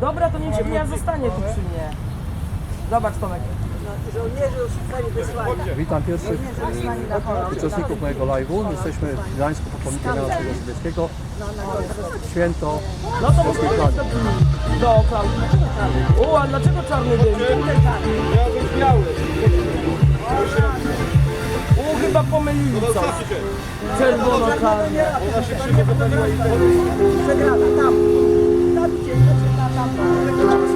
Dobra, to niech się ja zostanie tu przy mnie. Zobacz Tomek. Żołnierze już zostali wysłani. Witam pierwszych e, uczestników mojego live'u. Jesteśmy w Gdańsku po pomniku Jana Sobieskiego. Święto No to musimy mieć do, do Klaudii. U, a dlaczego czarny dym? U, chyba pomylili coś. Czerwono-czarne. Przegrana. Tam Come on, come.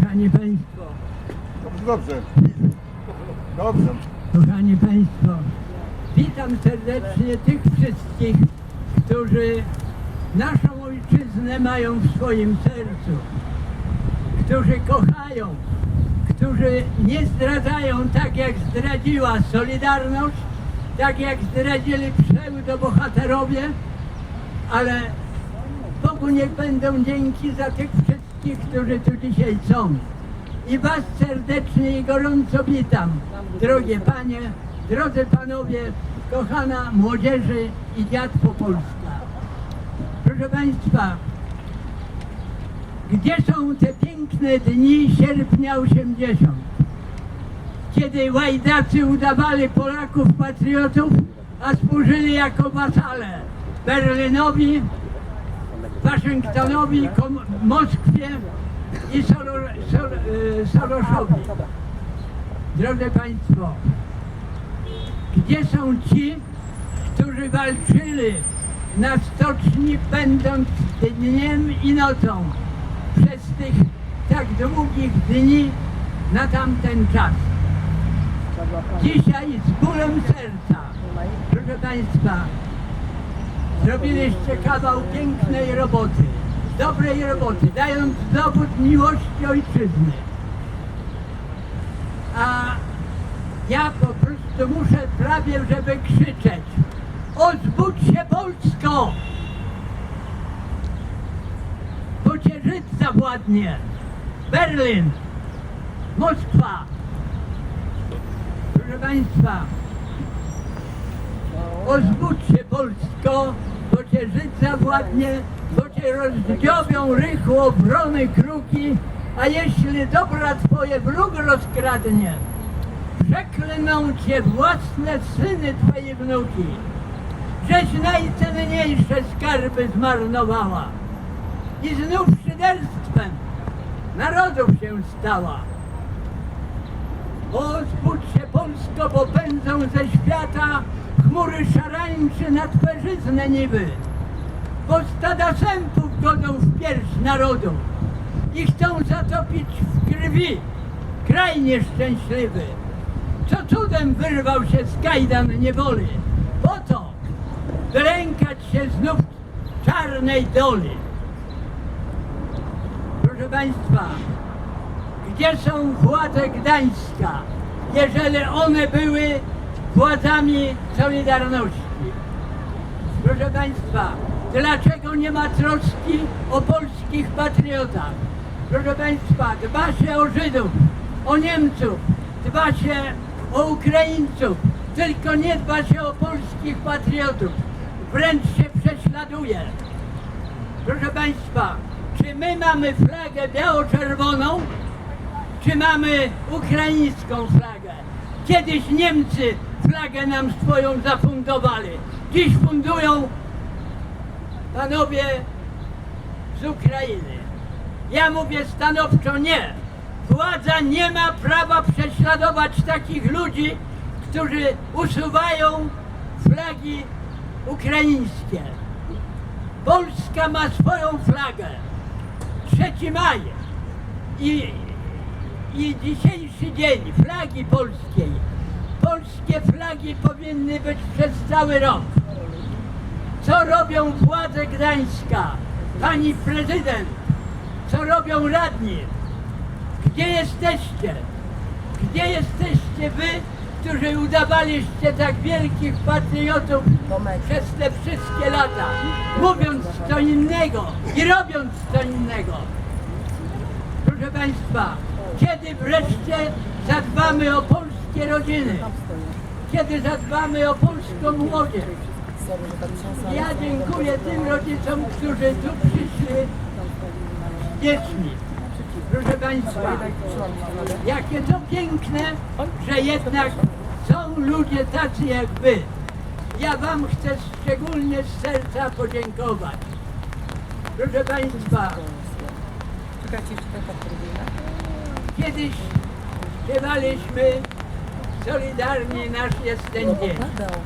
Kochani Państwo, Dobrze. Dobrze. kochani Państwo, witam serdecznie tych wszystkich, którzy naszą ojczyznę mają w swoim sercu, którzy kochają, którzy nie zdradzają tak jak zdradziła Solidarność, tak jak zdradzili pseudobohaterowie, ale Bogu niech będą dzięki za tych wszystkich, którzy tu dzisiaj są. I Was serdecznie i gorąco witam, drogie Panie, drodzy Panowie, kochana młodzieży i dziadko Polska. Proszę Państwa, gdzie są te piękne dni sierpnia 80? Kiedy łajdacy udawali Polaków patriotów, a służyli jako wasale Berlynowi, Waszyngtonowi, Kom- Moskwie i Soro- Sor- y, Soroszowi. Drodzy Państwo, gdzie są ci, którzy walczyli na stoczni będąc dniem i nocą przez tych tak długich dni na tamten czas. Dzisiaj z bólem serca, proszę Państwa, zrobiliście kawał pięknej roboty, dobrej roboty, dając dowód miłości ojczyzny. A ja po prostu muszę prawie, żeby krzyczeć. Ozbudź się Polsko! Bo cię Żyd zawładnie. Berlin, Moskwa. Proszę Państwa, ozbudź się Polsko, bo cię Żyd zawładnie, bo cię rozdziobią rychło wrony kruki, a jeśli dobra twoje wróg rozkradnie, przeklną cię własne syny twoje wnuki, żeś najcenniejsze skarby zmarnowała i znów szyderstwem narodów się stała. O, zbudź się Polsko, bo pędzą ze świata chmury szarańczy na twerzyznę niby, bo stada sępów godą w pierś narodu i chcą zatopić w krwi kraj nieszczęśliwy, co cudem wyrwał się z kajdan niewoli, po to, by lękać się znów czarnej doli. Proszę Państwa, gdzie są władze Gdańska, jeżeli one były władzami Solidarności? Proszę Państwa, dlaczego nie ma troski o polskich patriotach? Proszę Państwa, dba się o Żydów, o Niemców, dba się o Ukraińców, tylko nie dba się o polskich patriotów. Wręcz się prześladuje. Proszę Państwa, czy my mamy flagę biało-czerwoną, czy mamy ukraińską flagę? Kiedyś Niemcy flagę nam swoją zafundowali. Dziś fundują panowie z Ukrainy. Ja mówię stanowczo nie. Władza nie ma prawa prześladować takich ludzi, którzy usuwają flagi ukraińskie. Polska ma swoją flagę. 3 maj i, i dzisiejszy dzień flagi polskiej. Polskie flagi powinny być przez cały rok. Co robią władze Gdańska? Pani prezydent, co robią radni? Gdzie jesteście? Gdzie jesteście wy, którzy udawaliście tak wielkich patriotów przez te wszystkie lata, mówiąc co innego i robiąc co innego? Proszę Państwa, kiedy wreszcie zadbamy o polskie rodziny? Kiedy zadbamy o polską młodzież? Ja dziękuję tym rodzicom, którzy tu przyszli z dziećmi. Proszę Państwa, jakie to piękne, że jednak są ludzie tacy jak Wy. Ja Wam chcę szczególnie z serca podziękować. Proszę Państwa, kiedyś śpiewaliśmy Solidarni nasz jest ten dzień.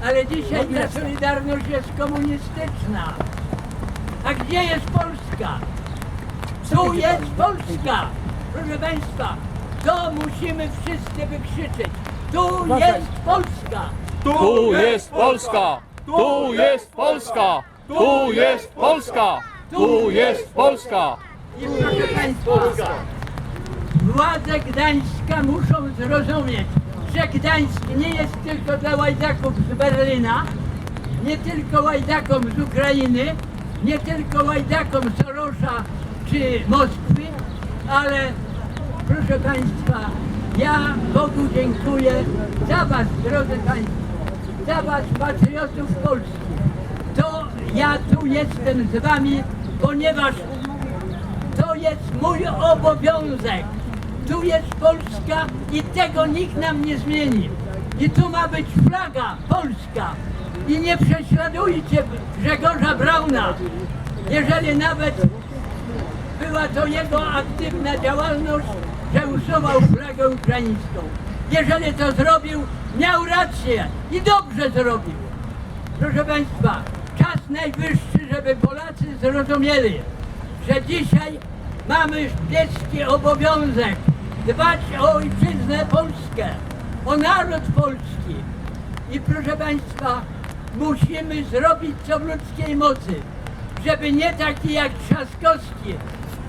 Ale dzisiaj ta Solidarność jest komunistyczna. A gdzie jest Polska? Tu jest Polska! Proszę Państwa, to musimy wszyscy wykrzyczeć. Tu jest Polska! Tu jest Polska! Tu jest Polska! Tu jest Polska! Tu jest Polska! I proszę Państwa, władze Gdańska muszą zrozumieć, że Gdańsk nie jest tylko dla łajdaków z Berlina, nie tylko łajdakom z Ukrainy, nie tylko łajdakom Sorosza czy Moskwy, ale proszę Państwa, ja Bogu dziękuję za Was, drodzy Państwo, za Was, patriotów polskich. To ja tu jestem z Wami, ponieważ to jest mój obowiązek. Tu jest Polska i tego nikt nam nie zmieni. I tu ma być flaga polska. I nie prześladujcie Grzegorza Brauna, jeżeli nawet była to jego aktywna działalność, że usuwał flagę ukraińską. Jeżeli to zrobił, miał rację i dobrze zrobił. Proszę Państwa, czas najwyższy, żeby Polacy zrozumieli, że dzisiaj mamy szpiecki obowiązek dbać o ojczyznę Polskę, o naród polski. I proszę Państwa, musimy zrobić co w ludzkiej mocy, żeby nie taki jak Trzaskowski,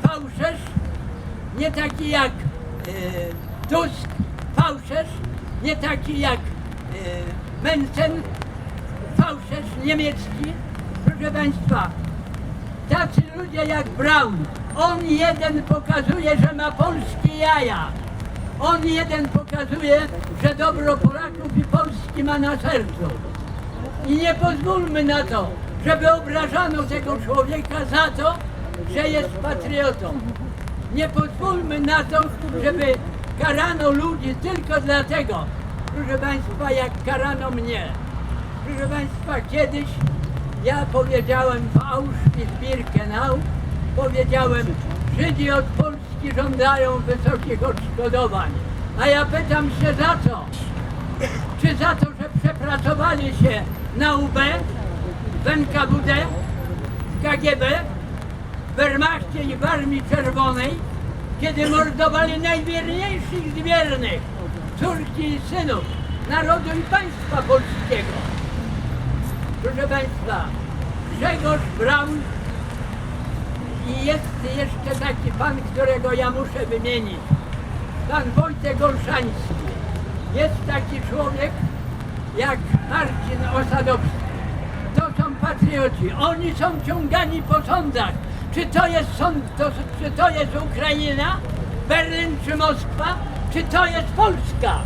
fałszerz, nie taki jak e, Tusk, fałszerz, nie taki jak e, Mencen, fałszerz niemiecki. Proszę Państwa, tacy ludzie jak Braun, on jeden pokazuje, że ma polskie jaja. On jeden pokazuje, że dobro Polaków i Polski ma na sercu. I nie pozwólmy na to, żeby obrażano tego człowieka za to, że jest patriotą. Nie pozwólmy na to, żeby karano ludzi tylko dlatego, proszę Państwa, jak karano mnie. Proszę Państwa, kiedyś ja powiedziałem w Auschwitz-Birkenau, powiedziałem, Żydzi od Polski żądają wysokich odszkodowań. A ja pytam się za co? Czy za to, że przepracowali się na UB, w NKWD, w KGB, w Wehrmachcie i w Armii Czerwonej, kiedy mordowali najwierniejszych z wiernych, córki i synów narodu i państwa polskiego. Proszę Państwa, Grzegorz Braun i jest jeszcze taki pan, którego ja muszę wymienić. Pan Wojtek Olszański. Jest taki człowiek jak Marcin Osadowski. To są patrioci. Oni są ciągani po sądach. Czy to jest sąd, to, czy to jest Ukraina, Berlin czy Moskwa, czy to jest Polska?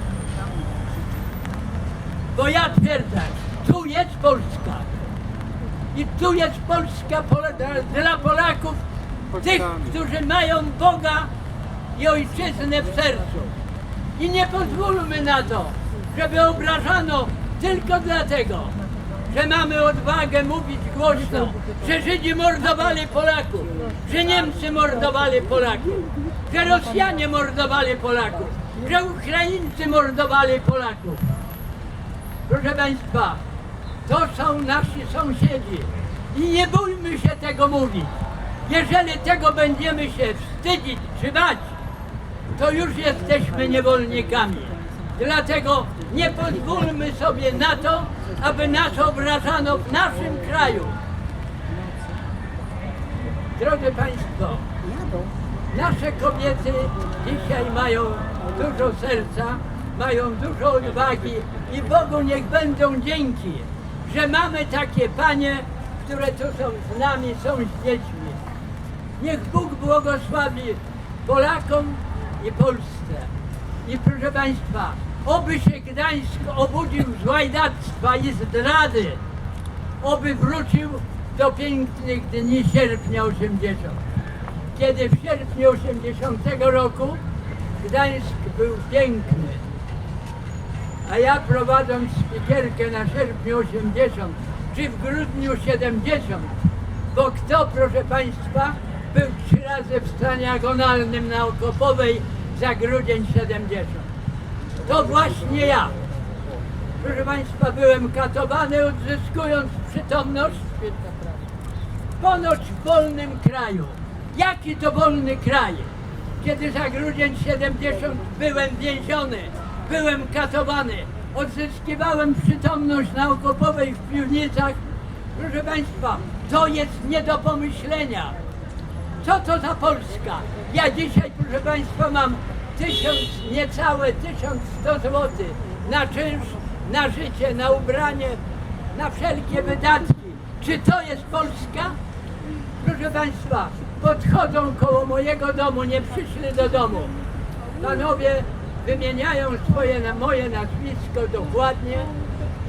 Bo ja twierdzę, tu jest Polska. I tu jest Polska Pol- dla- dla Polaków, tych, którzy mają Boga i ojczyznę w sercu. I nie pozwólmy na to, żeby obrażano tylko dlatego, że mamy odwagę mówić głośno, że Żydzi mordowali Polaków, że Niemcy mordowali Polaków, że Rosjanie mordowali Polaków, że Ukraińcy mordowali Polaków. Proszę Państwa, to są nasi sąsiedzi i nie bójmy się tego mówić. Jeżeli tego będziemy się wstydzić czy to już jesteśmy niewolnikami. Dlatego nie pozwólmy sobie na to, aby nas obrażano w naszym kraju. Drodzy Państwo, nasze kobiety dzisiaj mają dużo serca, mają dużo odwagi i Bogu niech będą dzięki, że mamy takie panie, które tu są z nami, są z dziećmi. Niech Bóg błogosławi Polakom i Polsce. I proszę Państwa, oby się Gdańsk obudził z łajdactwa i zdrady, oby wrócił do pięknych dni sierpnia 80. Kiedy w sierpniu 80 roku Gdańsk był piękny, a ja prowadząc spikierkę na sierpniu 80 czy w grudniu 70, bo kto, proszę Państwa, był trzy razy w stanie agonalnym na Okopowej za grudzień 70. To właśnie ja. Proszę Państwa, byłem katowany odzyskując przytomność ponoć w wolnym kraju. Jaki to wolny kraj? Kiedy za grudzień 70 byłem więziony, byłem katowany, odzyskiwałem przytomność na Okopowej w piwnicach. Proszę Państwa, to jest nie do pomyślenia. Co to za Polska? Ja dzisiaj, proszę Państwa, mam tysiąc, niecałe 1100 zł na czynsz, na życie, na ubranie, na wszelkie wydatki. Czy to jest Polska? Proszę Państwa, podchodzą koło mojego domu, nie przyszli do domu. Panowie wymieniają swoje, moje nazwisko dokładnie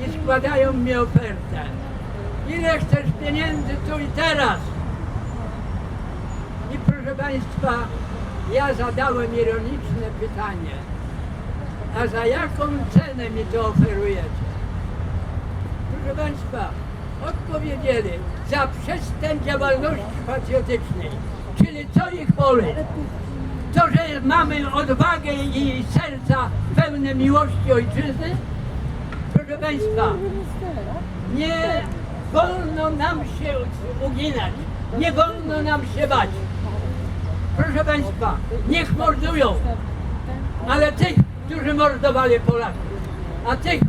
i składają mi ofertę. Ile chcesz pieniędzy tu i teraz? Proszę Państwa, ja zadałem ironiczne pytanie. A za jaką cenę mi to oferujecie? Proszę Państwa, odpowiedzieli za przestęp działalności patriotycznej. Czyli co ich boli? To, że mamy odwagę i serca pełne miłości ojczyzny? Proszę Państwa, nie wolno nam się uginać, nie wolno nam się bać. Proszę Państwa, niech mordują, ale tych, którzy mordowali Polaków, a tych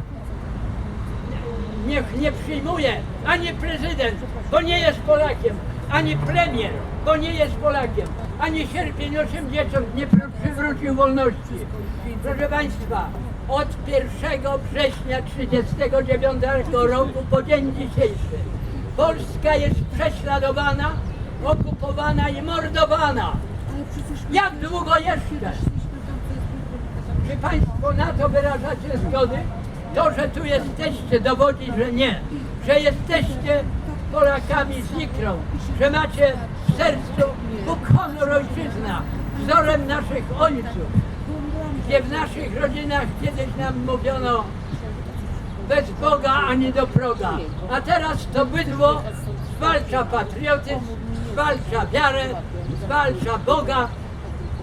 niech nie przyjmuje ani prezydent, bo nie jest Polakiem, ani premier, bo nie jest Polakiem, ani sierpień 80 nie pr- przywrócił wolności. Proszę Państwa, od 1 września 1939 roku po dzień dzisiejszy Polska jest prześladowana, okupowana i mordowana. Jak długo jeszcze? Czy Państwo na to wyrażacie zgody? To, że tu jesteście, dowodzi, że nie. Że jesteście Polakami z ikrą, że macie w sercu Bóg, honor, ojczyzna, wzorem naszych ojców, gdzie w naszych rodzinach kiedyś nam mówiono bez Boga ani do proga. A teraz to bydło zwalcza patriotyzm, zwalcza wiarę, zwalcza Boga.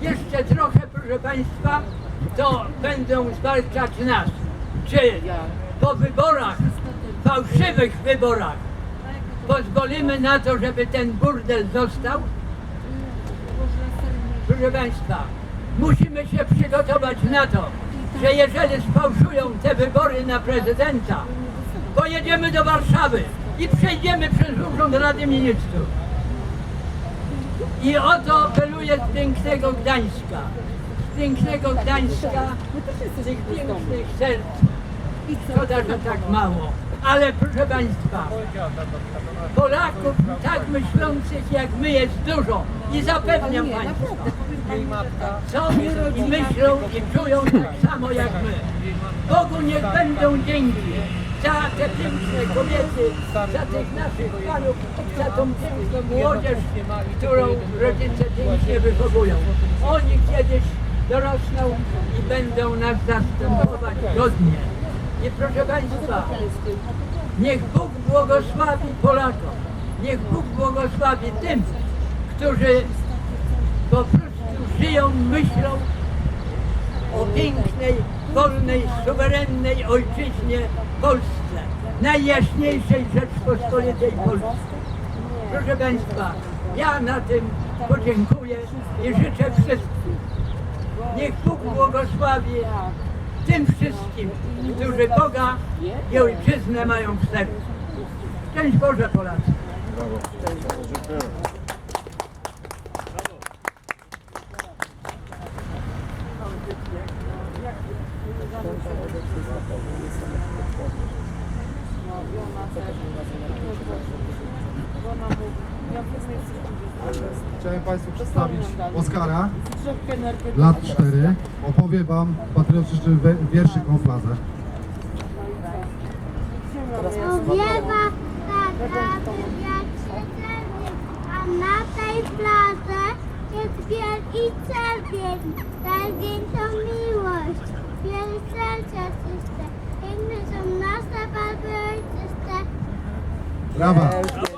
Jeszcze trochę, proszę Państwa, to będą zwalczać nas. Czy po wyborach, fałszywych wyborach, pozwolimy na to, żeby ten burdel został? Proszę Państwa, musimy się przygotować na to, że jeżeli sfałszują te wybory na prezydenta, pojedziemy do Warszawy i przejdziemy przez Urząd Rady Ministrów. I oto apeluję z pięknego Gdańska, z pięknego Gdańska, z tych pięknych serc. Szkoda, że tak mało. Ale proszę Państwa, Polaków tak myślących jak my jest dużo i zapewniam Państwa, co i myślą i czują tak samo jak my. Bogu niech będą dzięki za te piękne kobiety, za tych naszych panów, za tą piękną młodzież, którą rodzice pięknie wychowują. Oni kiedyś dorosną i będą nas zastępować godnie. I proszę Państwa, niech Bóg błogosławi Polakom. Niech Bóg błogosławi tym, którzy po prostu żyją myślą o pięknej, wolnej, suwerennej ojczyźnie Polsce, najjaśniejszej Rzeczpospolitej Polsce. Proszę Państwa, ja na tym podziękuję i życzę wszystkim. Niech Bóg błogosławi tym wszystkim, którzy Boga i Ojczyznę mają w sercu. Szczęść Boże Polacy! Chciałem Państwu przedstawić Oskara, lat 4. Opowie Wam patriotyczny wierszyk o fladze. Powiewa taka czerwień, a na tej plaży jest wielki czerwień. Czerwień to miłość, wiele serca czyste. Piękne są nasze barwy ojczyste. Brawa!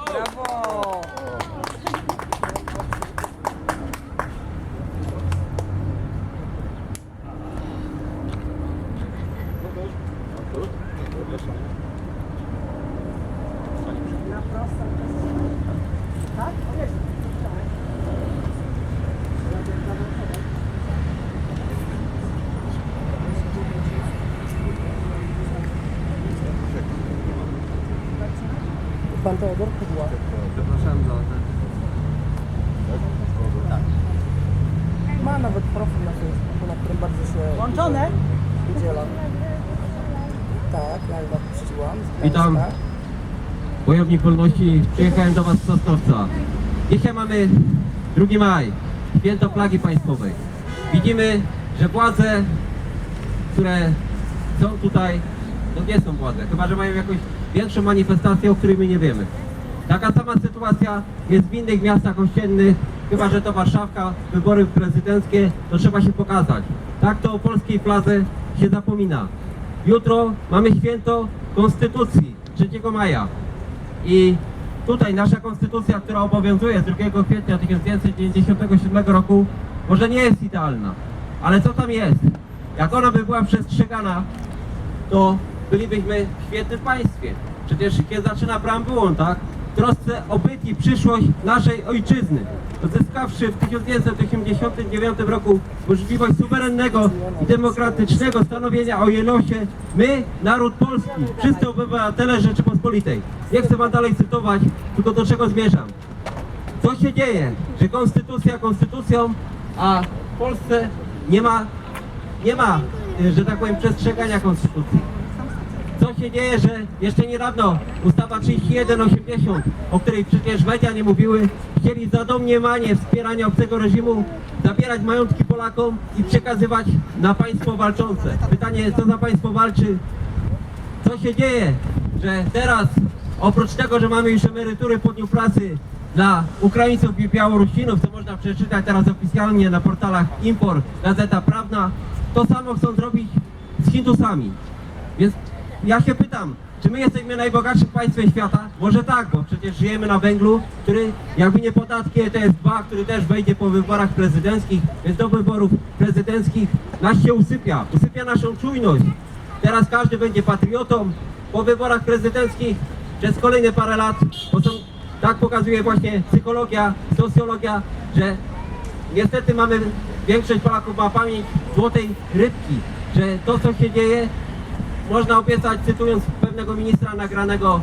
Pan Teodor Kudła. Ma nawet profil na Facebooku, na którym bardzo się Włączone? udziela. Tak, live puściłam. z Witam. Gdańska. Wojownik Wolności, przyjechałem do Was z Sosnowca. Dzisiaj mamy 2 maj, święto flagi państwowej. Widzimy, że władze, które są tutaj, to nie są władze, chyba że mają jakąś większą manifestację, o której my nie wiemy. Taka sama sytuacja jest w innych miastach ościennych, chyba że to Warszawka, wybory prezydenckie, to trzeba się pokazać. Tak to o polskiej fladze się zapomina. Jutro mamy święto Konstytucji 3 maja. I tutaj nasza konstytucja, która obowiązuje z 2 kwietnia 1997 roku, może nie jest idealna, ale co tam jest? Jak ona by była przestrzegana, to bylibyśmy w świetnym państwie. Przecież kiedy zaczyna preambułą, tak? W trosce o byt i przyszłość naszej ojczyzny. Uzyskawszy w 1989 roku możliwość suwerennego i demokratycznego stanowienia o jej losie, my, naród polski, wszyscy obywatele Rzeczypospolitej. Nie chcę wam dalej cytować, tylko do czego zmierzam. Co się dzieje, że konstytucja konstytucją, a w Polsce nie ma, nie ma, że tak powiem, przestrzegania konstytucji. Co się dzieje, że jeszcze niedawno ustawa 3180, o której przecież media nie mówiły, chcieli za domniemanie wspierania obcego reżimu zabierać majątki Polakom i przekazywać na państwo walczące. Pytanie, co za państwo walczy, co się dzieje, że teraz oprócz tego, że mamy już emerytury po dniu pracy dla Ukraińców i Białorusinów, co można przeczytać teraz oficjalnie na portalach Impor, Gazeta Prawna, to samo chcą zrobić z Hindusami. Więc ja się pytam, czy my jesteśmy najbogatszym państwem świata? Może tak, bo przecież żyjemy na węglu, który jakby nie podatki ETS-2, który też wejdzie po wyborach prezydenckich, więc do wyborów prezydenckich nas się usypia, usypia naszą czujność. Teraz każdy będzie patriotą po wyborach prezydenckich przez kolejne parę lat, bo są, tak pokazuje właśnie psychologia, socjologia, że niestety mamy, większość Polaków ma pamięć złotej rybki, że to co się dzieje można obiecać, cytując pewnego ministra nagranego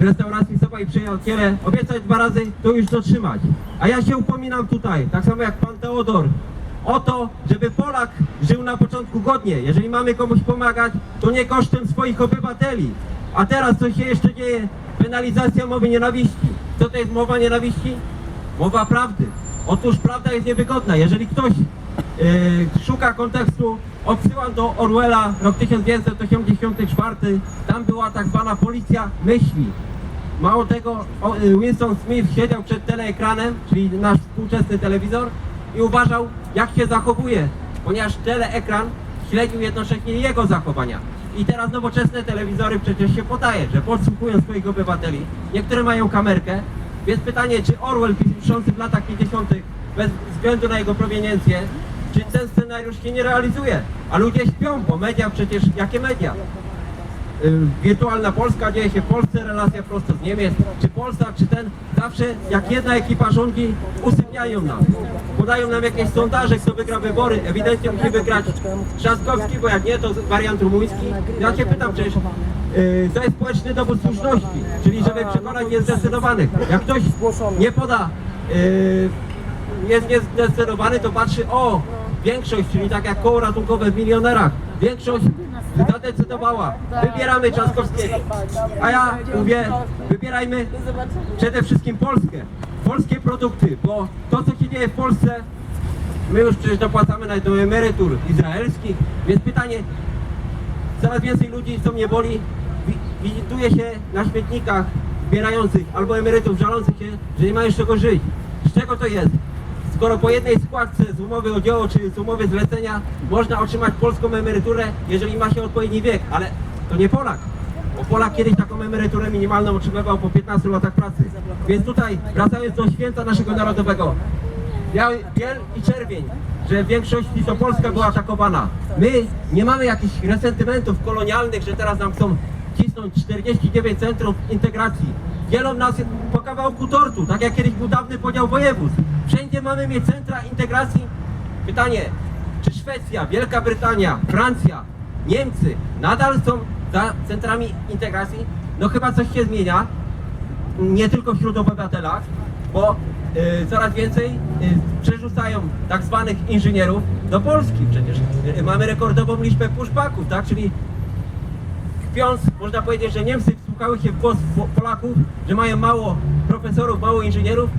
w restauracji Soba i Przyjaciele, obiecać dwa razy, to już dotrzymać. A ja się upominam tutaj, tak samo jak pan Teodor, o to, żeby Polak żył na początku godnie. Jeżeli mamy komuś pomagać, to nie kosztem swoich obywateli. A teraz co się jeszcze dzieje? Penalizacja mowy nienawiści. Co to jest mowa nienawiści? Mowa prawdy. Otóż prawda jest niewygodna. Jeżeli ktoś szuka kontekstu, odsyłam do Orwella, rok 1984. Tam była tak zwana policja myśli. Mało tego, y, Winston Smith siedział przed teleekranem, czyli nasz współczesny telewizor i uważał, jak się zachowuje, ponieważ teleekran śledził jednocześnie jego zachowania. I teraz nowoczesne telewizory przecież się podaje, że podsłuchują swoich obywateli. Niektóre mają kamerkę, więc pytanie, czy Orwell piszący w latach 50. bez względu na jego proweniencję, czy ten scenariusz się nie realizuje? A ludzie śpią, bo media przecież, jakie media? Y, wirtualna Polska dzieje się w Polsce, relacja prosto z Niemiec, czy Polska, czy ten, zawsze jak jedna ekipa rządzi, usypiają nas. Podają nam jakieś sondaże, kto wygra wybory, ewidentnie musi wygrać Trzaskowski, bo jak nie, to wariant rumuński. Ja się pytam przecież, yy, to jest społeczny dowód słuszności, czyli żeby przekonać niezdecydowanych. Jak ktoś nie poda, yy, jest niezdecydowany, to patrzy, o, większość, czyli tak jak koło ratunkowe w milionerach, większość zadecydowała, wybieramy Trzaskowskiego. A ja mówię, wybierajmy przede wszystkim Polskę, polskie produkty, bo to co się dzieje w Polsce, my już przecież dopłacamy nawet do emerytur izraelskich, więc pytanie, coraz więcej ludzi, co mnie boli, wi- wizytuje się na śmietnikach zbierających albo emerytów żalących się, że nie mają z czego żyć. Z czego to jest? Skoro po jednej składce z umowy o dzieło czy z umowy zlecenia można otrzymać polską emeryturę, jeżeli ma się odpowiedni wiek, ale to nie Polak. Bo Polak kiedyś taką emeryturę minimalną otrzymywał po 15 latach pracy. Więc tutaj, wracając do święta naszego narodowego, biały, biel i czerwień, że w większości to Polska była atakowana. My nie mamy jakichś resentymentów kolonialnych, że teraz nam chcą cisnąć 49 centrów integracji. Dzielą nas po kawałku tortu, tak jak kiedyś był dawny podział województw. Wszędzie mamy mieć centra integracji. Pytanie, czy Szwecja, Wielka Brytania, Francja, Niemcy nadal są za centrami integracji? No chyba coś się zmienia nie tylko wśród obywatela, bo y, coraz więcej y, przerzucają tak zwanych inżynierów do Polski. Przecież y, mamy rekordową liczbę pushbacków, tak? Czyli można powiedzieć, że Niemcy wsłuchały się w głos Po- Polaków, że mają mało profesorów, mało inżynierów